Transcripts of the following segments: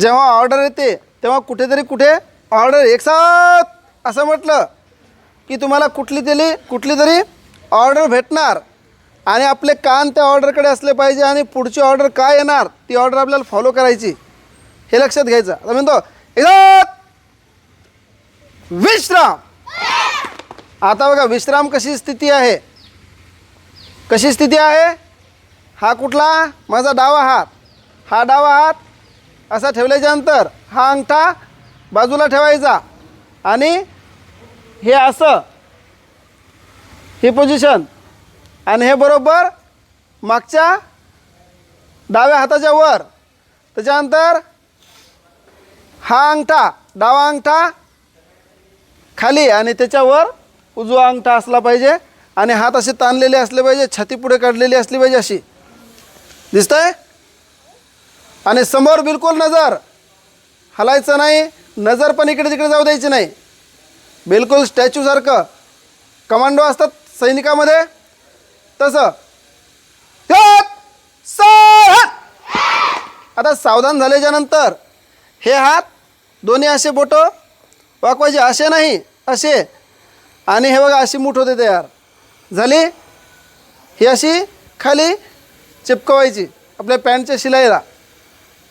जेव्हा ऑर्डर येते तेव्हा कुठेतरी कुठे ऑर्डर एकसाथ असं म्हटलं की तुम्हाला कुठली तरी कुठली तरी ऑर्डर भेटणार. आणि आपले कान त्या ऑर्डरकडे असले पाहिजे आणि पुढची ऑर्डर काय येणार ती ऑर्डर आपल्याला फॉलो करायची. हे लक्षात घ्यायचं. आता म्हणतो एकदम विश्राम! आता बघा विश्राम कशी स्थिती आहे? कशी स्थिती आहे? हा कुठला? माझा डावा हात. हा डावा हात असा ठेवल्याच्यानंतर हा अंगठा बाजूला ठेवायचा आणि हे असं ही पोझिशन आणि हे बरोबर मागच्या डाव्या हाताच्या वर. त्याच्यानंतर हा अंगठा डावा अंगठा खाली आणि त्याच्यावर उजवा अंगठा असला पाहिजे आणि हात असे ताणलेले असले पाहिजे छाती पुढे काढलेली असली पाहिजे अशी. दिसतंय? आणि समोर बिलकुल नजर. हलायचं नाही नजर पण इकडे तिकडे जाऊ द्यायची नाही. बिलकुल स्टॅच्यूसारखं कमांडो असतात सैनिकामध्ये. तसं. आता सावधान झाल्याच्यानंतर हे हात दोन्ही असे बोटं वाकवायचे असे नाही असे. आणि हे बघा अशी मूठ होते तयार. झाली? ही अशी खाली चिपकवायची आपल्या पॅन्टच्या शिलाईला.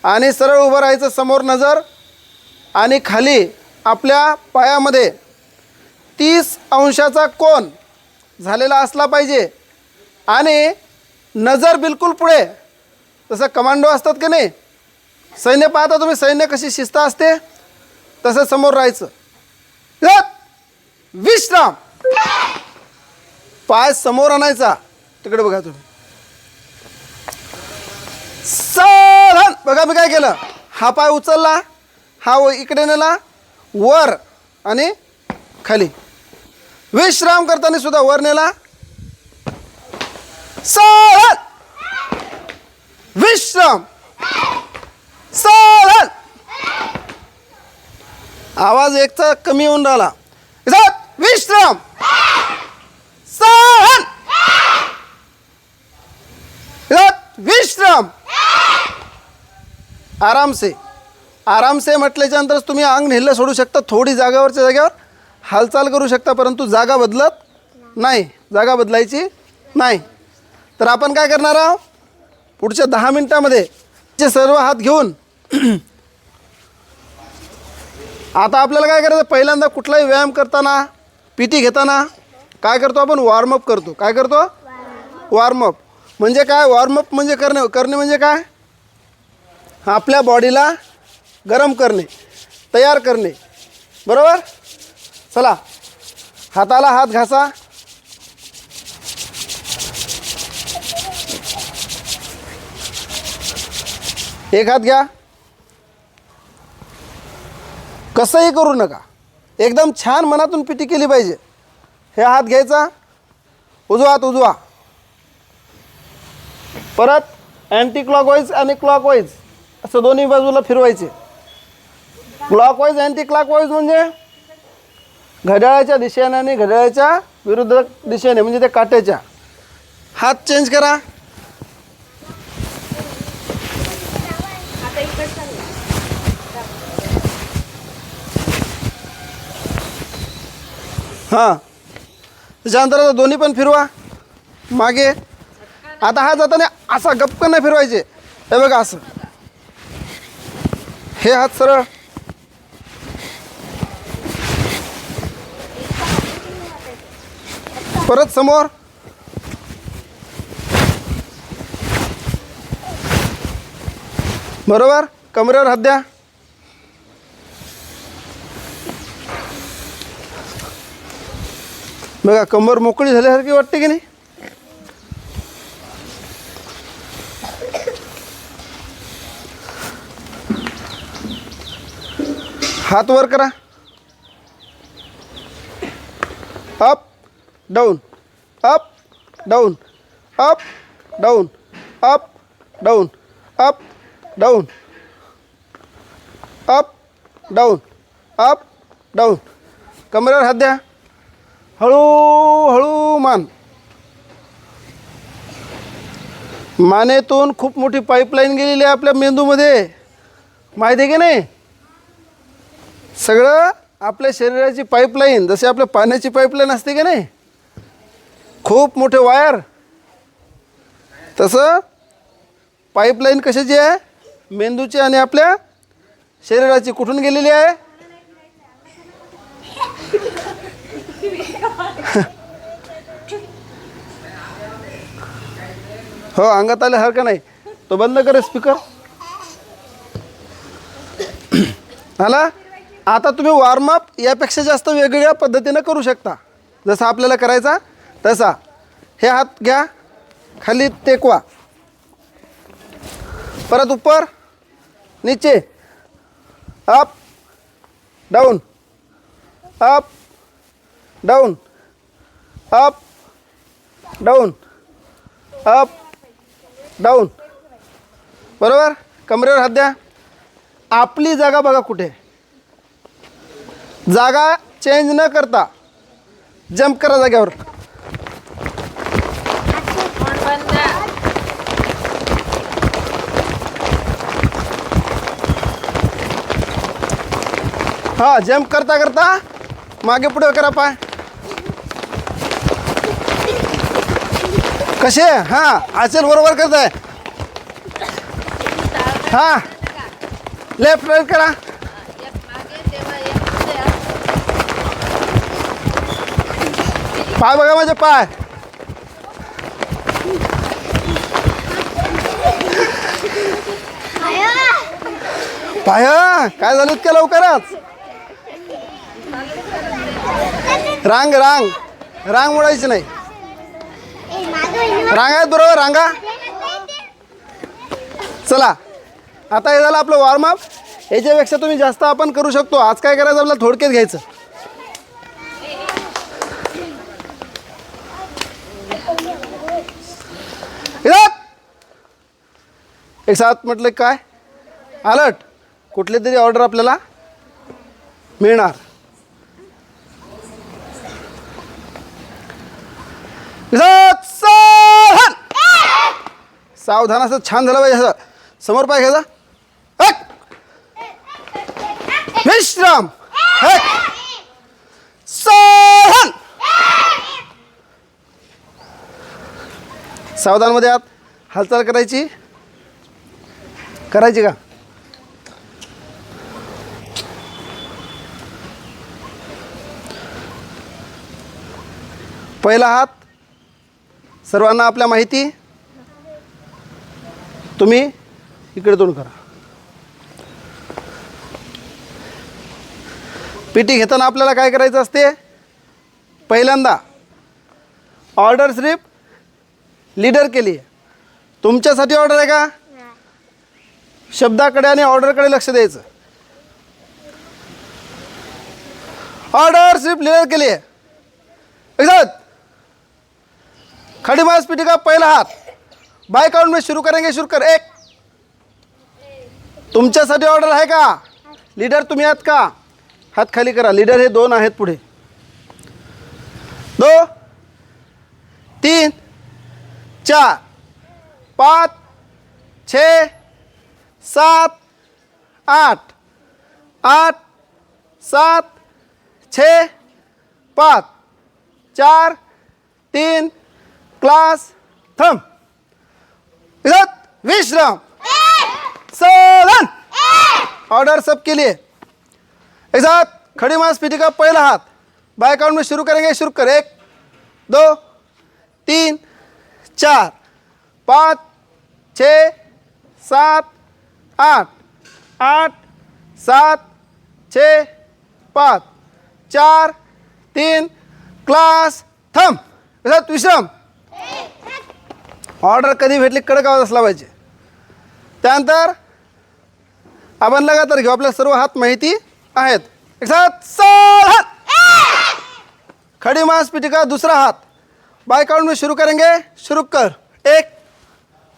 आणि सरळ उभं राहायचं समोर नजर आणि खाली आपल्या पायामध्ये तीस अंशाचा कोन झालेला असला पाहिजे. आणि नजर बिलकुल पुढे. तसं कमांडो असतात की नाही? सैन्य पाहता तुम्ही सैन्य कशी शिस्त असते? तसं समोर राहायचं. विश्राम! पाय समोर आणायचा. तिकडे बघा तुम्ही. बघा मी काय केलं? हा पाय उचलला हा व इकडे नेला वर आणि खाली. विश्राम करताना सुद्धा वर नेला. साधन विश्राम! साधन आवाज एकचा कमी होऊन राहिला. विश्राम! सहन विश्राम! आराम से आराम से तुम्ही अंग नेलं सोडू शकता थोडी जागावरच्या जागेवर हालचाल करू शकता परंतु जागा बदलत नाही. जागा बदलायची नाही. तर आपण काय करणार आहोत? पुढच्या दहा मिनटामध्ये जे सर्व हात घेऊन आता आपल्याला काय करायचं? पहिल्यांदा कुठलाही व्यायाम करताना पी टी घेताना काय करतो आपण? वॉर्मअप करतो. काय करतो? वॉर्मअप म्हणजे काय? वॉर्मअप म्हणजे करणे करणे म्हणजे काय? आपल्या बॉडीला गरम करणे तयार करणे. बरोबर? चला हाताला हात घासा. एक हात घ्या. कसंही करू नका. एकदम छान मनातून पिटी केली पाहिजे. हे हात घ्यायचा. उजवा हात उजवा. परत अँटी क्लॉकवाईज आणि क्लॉकवाईज असं दोन्ही बाजूला फिरवायचे. क्लॉकवाईज अँटी क्लॉकवाईज म्हणजे घड्याळाच्या दिशेने आणि घड्याळाच्या विरुद्ध दिशेने म्हणजे त्या काट्याच्या. हात चेंज करा. हां. त्याच्यानंतर आता दोन्ही पण फिरवा. मागे. आता हा जाताना असा गपकन नाही फिरवायचे. हे बघा असं. हे हात सरळ. परत समोर. बरोबर? कमरेवर हात द्या. बघा कंबर मोकळी झाल्यासारखी वाटते की नाही? हात वर करा. Up down up down up down up down up down up down up down कमरेवर हात द्या. हळूहळू मान. मानेतून खूप मोठी पाईपलाईन गेलेली आहे आपल्या मेंदूमध्ये. माहिती आहे की नाही? सगळं आपल्या शरीराची पाईपलाईन जशी आपल्या पाण्याची पाईपलाईन असते की नाही? खूप मोठे वायर तसं पाईपलाईन कशाची आहे? मेंदूची आणि आपल्या शरीराची. कुठून गेलेली आहे? हो अंगात आले हरकं नाही. तो बंद करे स्पीकर आला? आता तुम्ही वॉर्मअप यापेक्षा जास्त वेगवेगळ्या पद्धतीनं करू शकता. जसा आपल्याला करायचा तसा. हे हात घ्या. खाली टेकवा. परत उपर. नीचे. Up down up down up down up down बरोबर? कमरेवर हात द्या. आपली जागा बघा कुठे. जागा चेंज न करता जम्प करा जाग्यावर हा जम्प करता करता मागे पुढे करा पाय. कसे? हा आचल बरोबर करत आहे लेफ्ट राईट करा. पाय बघा माझे पाय. पाय काय झालं इतक्या लवकरच? रांग रांग. रांग मोडायची नाही. रांग आहेत बरोबर रांगा? चला. आता हे झालं आपलं वॉर्मअप याच्यापेक्षा तुम्ही जास्त आपण करू शकतो. आज काय करायचं? आपल्याला थोडक्यात घ्यायचं. एक सात म्हटलं काय? अलर्ट. कुठली तरी ऑर्डर आपल्याला मिळणार. सावधान. सावधान असं छान झालं पाहिजे असं. समोर पाय घ्यायचा विश्राम. हट! सावधानमध्ये आत हालचाल करायची. करायची का? पहिला हात सर्वांना आपल्या माहिती तुम्ही इकडे तोंड करा. पीटी घेताना आपल्याला काय करायचं असते? पहिल्यांदा ऑर्डर स्लिप लीडर केली. तुमच्यासाठी ऑर्डर आहे का? शब्दाकडे आणि ऑर्डरकडे लक्ष द्यायचं. ऑर्डर स्लिप लीडर केली आहे. खड़ी मांस पीटी का पहला बाय काउंट में शुरू करेंगे शुरू कर. एक. तुमच्यासाठी ऑर्डर आहे का? लीडर तुम्ही आहात का? हात खाली करा. लीडर हे दोन आहेत पुढे. दो. तीन. चार. पाच. छे. सात आठ आठ सात छः पाँच चार तीन क्लास थम. इधर विश्राम. सलन. ऑर्डर सबके लिए. एक साथ खड़ी मांसपेशी का पहला हाथ बाय अकाउंट में शुरू करेंगे शुरू कर. एक दो तीन चार पाँच छ सात आठ आठ सात छे पाच चार तीन क्लास थम याच्यात विश्राम. ऑर्डर कधी भेटली कडक आवाज असला पाहिजे. त्यानंतर आपण लगातार घेऊ. आपल्या सर्व हात माहिती आहेत. एक साथ हात. खड़ी मांसपेशी का दूसरा हात. बाय काउंट में शुरू करेंगे. शुरू कर. एक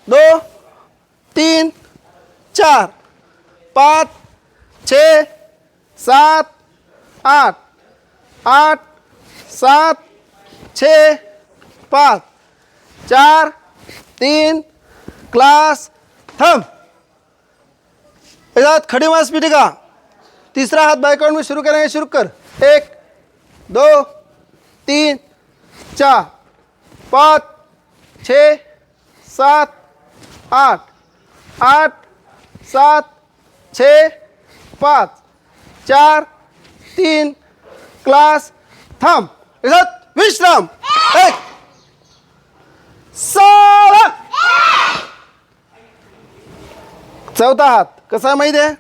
दो तीन चार, पाँच, छ, सात, आठ आठ, सात, छ, पाँच, चार, तीन, क्लास, थम। याच्यात खड़ी मांस पिटिका तीसरा हाथ काउंट में शुरू करेंगे शुरू कर। एक, दो, तीन, चार, पाँच, छ, सात, आठ आठ सात छ पाच चार तीन क्लास थांब. विश्राम. एक. सावधान चौथा हात. कसा आहे माहिती आहे?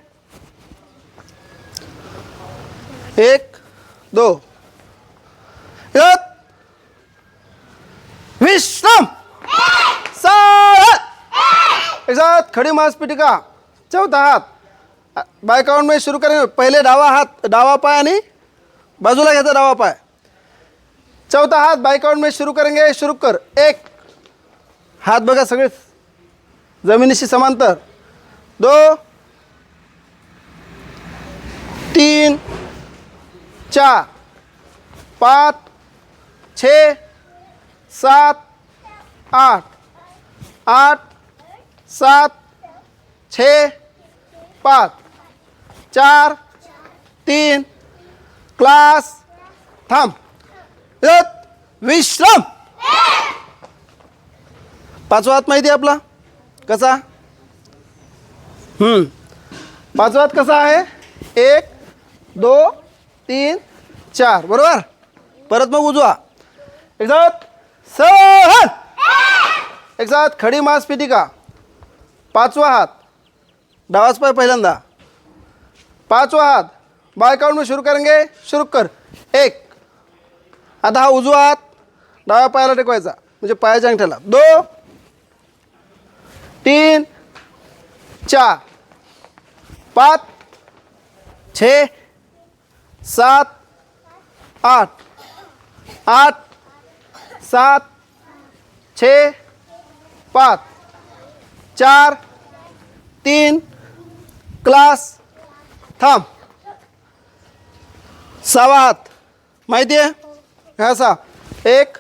एक दो. विश्राम. याच्यात खडी मांस पिटिका चौथा हात. बाय काउंट सुरू करेन. पहिले डावा हात डावा पाय आणि बाजूला घ्यायचा डावा पाय. चौथा हात बाय काउंट सुरू करेंगे. सुरू कर. एक. हात बघा सगळे. जमिनीशी समांतर. दो. तीन. चार. पाच. छ. सात. आठ. आठ. सात. छः पाच चार तीन क्लास थांब. एक विश्राम. पाचवा हात माहिती आहे आपला? कसा? हम्म. पाचवा हात कसा आहे? एक दो तीन चार. बरोबर? परत मग उजवा. एक साथ सहन. एक साथ खडी मांस पिटिका पाचवा हात. डावाच पाय पहिल्यांदा. पाचवा हात. बाय काउंट में शुरू करेंगे. शुरू कर. एक. आता हा उजवा हात डाव्या पायाला टेकवायचा. म्हणजे पायाच्या अंगठ्याला. दो. तीन. चार. पाच. छे. सात. आठ. आठ. सात. छे. पाच. चार. तीन. क्लास थांब. सहावा हात. माहिती आहे? ह्या सहा. एक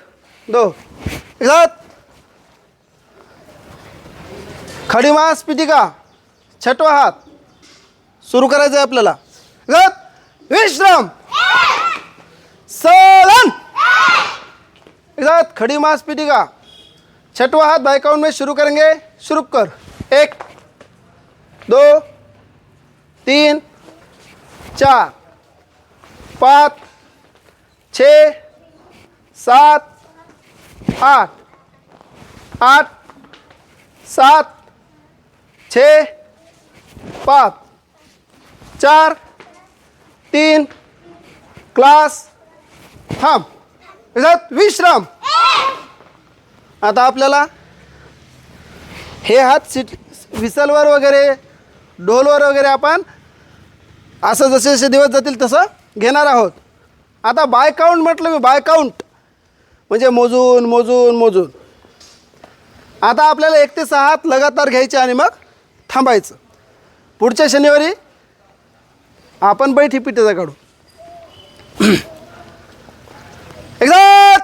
दो. सात खडी मांस पिटिका. छठवा हात. सुरू करायचं आहे आपल्याला. गत विश्राम. सलन. गत खडी मांस पिटिका. छठवा हाथ बाइकाउंट में शुरू करेंगे. शुरू कर. एक दो. तीन चार पाँच छ सात आठ आठ सात छ पाच चार तीन क्लास थांब. याच्यात विश्राम. आता आपल्याला हे हात सिट विसलवर वगैरे ढोलवर वगैरे आपण असं जसे जसे दिवस जातील तसं घेणार आहोत. आता बाय काउंट म्हटलं मी बाय काउंट म्हणजे मोजून मोजून मोजून. आता आपल्याला एक ते सहात लगातार घ्यायचे आणि मग थांबायचं. पुढच्या शनिवारी आपण बैठी पिठेचा काढू एकदा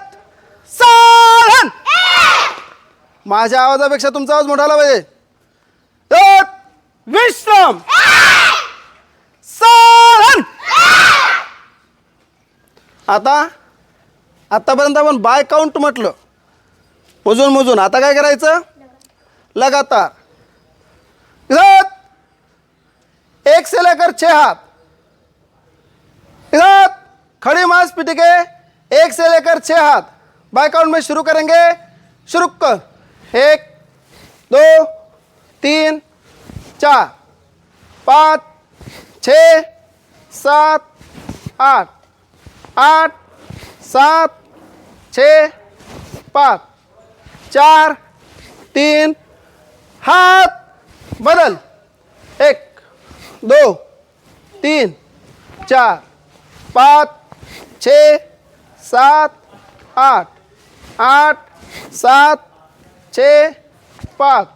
साधन माझ्या आवाजापेक्षा तुमचा आवाज मोठा आला पाहिजे. एक, विश्राम साधन आता आत्तापर्यंत आपण बाय काउंट म्हटलं. मोजून मोजून आता काय करायचं? लगातार. इधर एक से लेकर छह हाथ इधर खड़ी मांस पिटिके एक से लेकर छह हाथ बाय काउंट में शुरू करेंगे. शुरू कर. एक दो तीन चार पाँच छ सात आठ. आठ, सात, छ, पाँच, चार, तीन, हाथ, बदल। एक, दो, तीन, चार, पाँच, छ, सात, आठ। आठ, सात, छ, पाँच,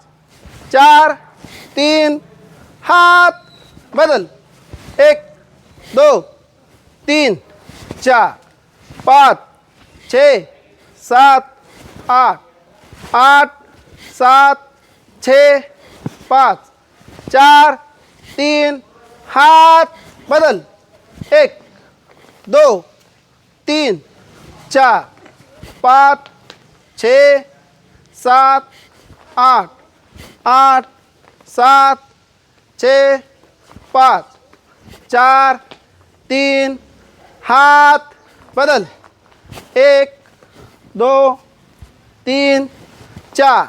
चार, तीन, हाथ, बदल। एक, दो, तीन चार, पाँच, छ, सात, आठ आठ, सात, छ, पाँच, चार, तीन, हाथ बदल, एक, दो, तीन, चार, पाँच, छ, सात, आठ आठ, सात, छ, पाँच, चार, तीन हात बदल. एक दो तीन चार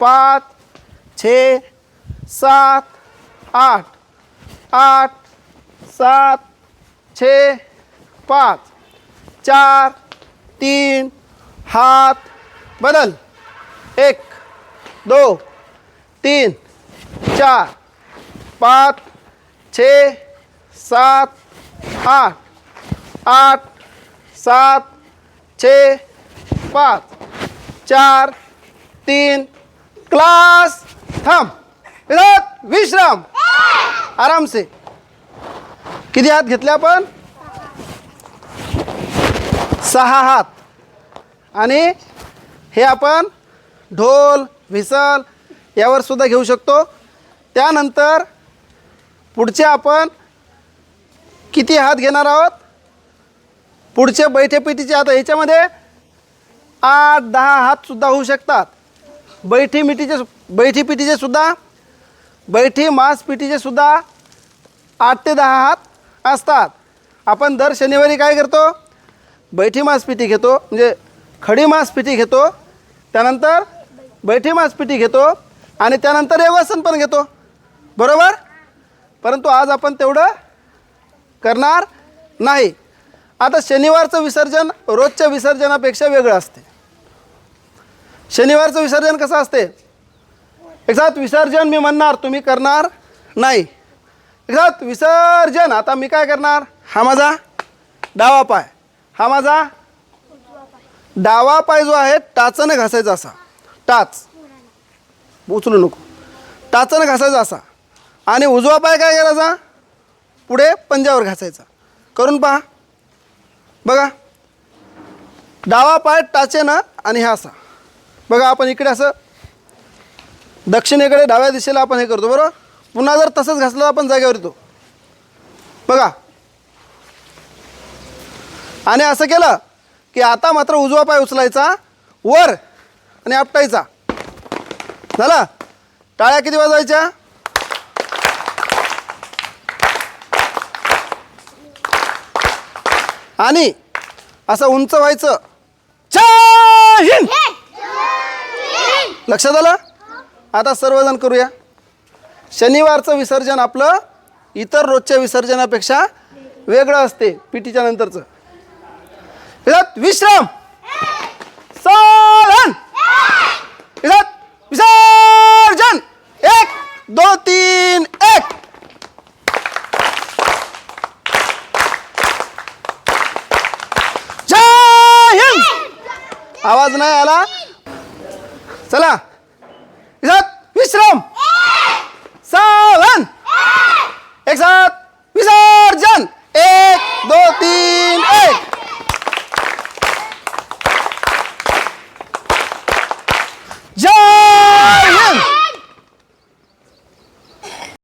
पाच छे सात आठ. आठ सात छे पाच. चार तीन हाथ बदल. एक दो तीन चार पाच छे सात आठ. आठ सात छे पाच चार तीन क्लास थांब. विराट विश्राम. आराम से किती हात घेतले आपण? सहा हात. आणि हे आपण ढोल व्हिसल यावर सुद्धा घेऊ शकतो. त्यानंतर पुढचे आपण किती हात घेणार आहोत? पुढचे बैठे पिटीचे आता ह्याच्यामध्ये आठ दहा हातसुद्धा होऊ शकतात. बैठी मिठीचे बैठी पिटीचे सुद्धा बैठी मांस पिटीचे सुद्धा आठ ते दहा हात असतात. आपण दर शनिवारी काय करतो? बैठी मांसपिठी घेतो म्हणजे खडी मांस पिठी घेतो त्यानंतर बैठी मांसपिटी घेतो आणि त्यानंतर योगासन पण घेतो. बरोबर? परंतु आज आपण तेवढं करणार नाही. आता शनिवारचं विसर्जन रोजच्या विसर्जनापेक्षा वेगळं असते. शनिवारचं विसर्जन कसं असते? एकसाथ विसर्जन मी म्हणणार तुम्ही करणार नाही. एकसाथ विसर्जन आता मी काय करणार? हा माझा डावा पाय. हा माझा डावा पाय जो आहे टाचानं घासायचा असा. टाच. उचलू नको. टाचानं घासायचा असा. आणि उजवा पाय काय करायचा? पुढे पंजावर घासायचा. करून पहा. बघा. डावा पाय टाचे ना आणि हा असा. बघा आपण इकडे असं दक्षिणेकडे डाव्या दिशेला आपण हे करतो बरोबर? पुन्हा जर तसंच घासलं आपण जागेवर येतो. बघा. आणि असं केलं की आता मात्र उजवा पाय उचलायचा वर आणि आपटायचा. झाला? टाळ्या किती वाजवायच्या आणि असं उंच व्हायचं. जय हिंद! लक्षात आलं? आता सर्वजण करूया. शनिवारचं विसर्जन आपलं इतर रोजच्या विसर्जनापेक्षा वेगळं असते पिटीच्या नंतरचं. विश्राम! साधन विरात विसर्जन एक दो तीन एक जय हिंद आवाज नाही आला? चला. विरात विश्राम.